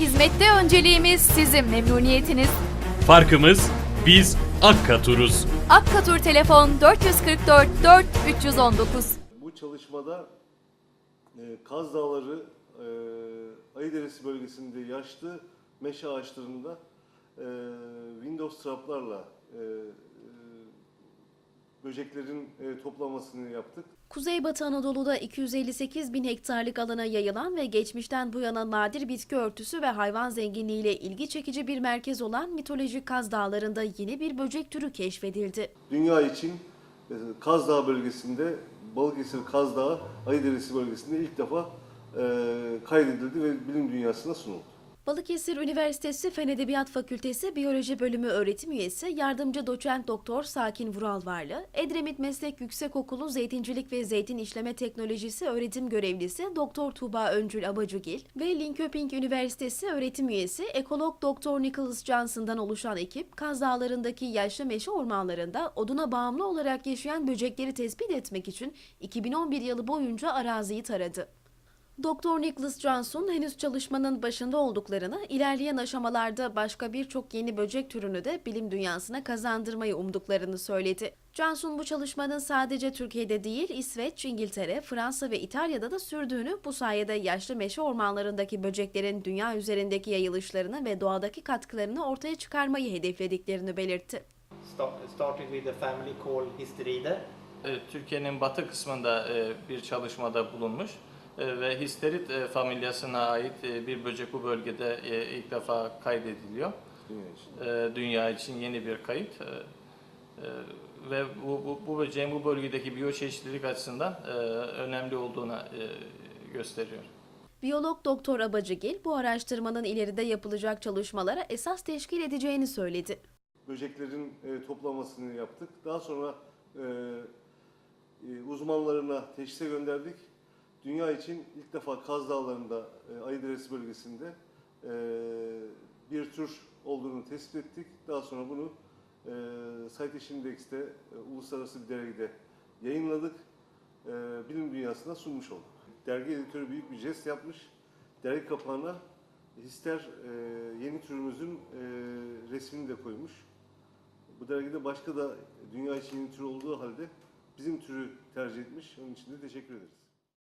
Hizmette önceliğimiz sizin memnuniyetiniz. Farkımız biz Akkatur'uz. Akkatur telefon 444 4 319. Bu çalışmada e, Kaz Dağları, e, Ayıderesi bölgesinde yaşlı meşe ağaçlarında e, Windows traplarla e, e, böceklerin e, toplamasını yaptık. Kuzeybatı Anadolu'da 258 bin hektarlık alana yayılan ve geçmişten bu yana nadir bitki örtüsü ve hayvan zenginliğiyle ilgi çekici bir merkez olan mitolojik Kaz Dağları'nda yeni bir böcek türü keşfedildi. Dünya için e, Kaz Dağı bölgesinde, Balıkesir Kaz Dağı, Ayıderesi bölgesinde ilk defa e, kaydedildi ve bilim dünyasına sunuldu. Balıkesir Üniversitesi Fen Edebiyat Fakültesi Biyoloji Bölümü öğretim üyesi yardımcı doçent doktor Sakin Vural Varlı, Edremit Meslek Yüksekokulu Zeytincilik ve Zeytin İşleme Teknolojisi öğretim görevlisi Doktor Tuğba Öncül Abacıgil ve Linköping Üniversitesi öğretim üyesi ekolog Doktor Nicholas Johnson'dan oluşan ekip Kaz Dağları'ndaki yaşlı meşe ormanlarında oduna bağımlı olarak yaşayan böcekleri tespit etmek için 2011 yılı boyunca araziyi taradı. Doktor Nicholas Johnson henüz çalışmanın başında olduklarını, ilerleyen aşamalarda başka birçok yeni böcek türünü de bilim dünyasına kazandırmayı umduklarını söyledi. Johnson bu çalışmanın sadece Türkiye'de değil, İsveç, İngiltere, Fransa ve İtalya'da da sürdüğünü, bu sayede yaşlı meşe ormanlarındaki böceklerin dünya üzerindeki yayılışlarını ve doğadaki katkılarını ortaya çıkarmayı hedeflediklerini belirtti. Start, started with a family called Hysteride. Türkiye'nin batı kısmında e, bir çalışmada bulunmuş ve histerit e, familyasına ait e, bir böcek bu bölgede e, ilk defa kaydediliyor. Dünya için. E, Dünya için yeni bir kayıt E, e, ve bu, bu, bu böceğin bu bölgedeki biyoçeşitlilik açısından e, önemli olduğuna e, gösteriyor. Biyolog Doktor Abacıgil bu araştırmanın ileride yapılacak çalışmalara esas teşkil edeceğini söyledi. böceklerin e, toplamasını yaptık. Daha sonra e, e, uzmanlarına teşhise gönderdik. Dünya için ilk defa Kaz Dağları'nda, e, Ayıderesi bölgesinde e, bir tür olduğunu tespit ettik. Daha sonra bunu e, Citation Index'te e, uluslararası bir dergide yayınladık. E, bilim dünyasına sunmuş olduk. Dergi editörü büyük bir jest yapmış. Dergi kapağına Hister e, yeni türümüzün e, resmini de koymuş. Bu dergide başka da dünya için yeni tür olduğu halde bizim türü tercih etmiş. Onun için de teşekkür ederiz.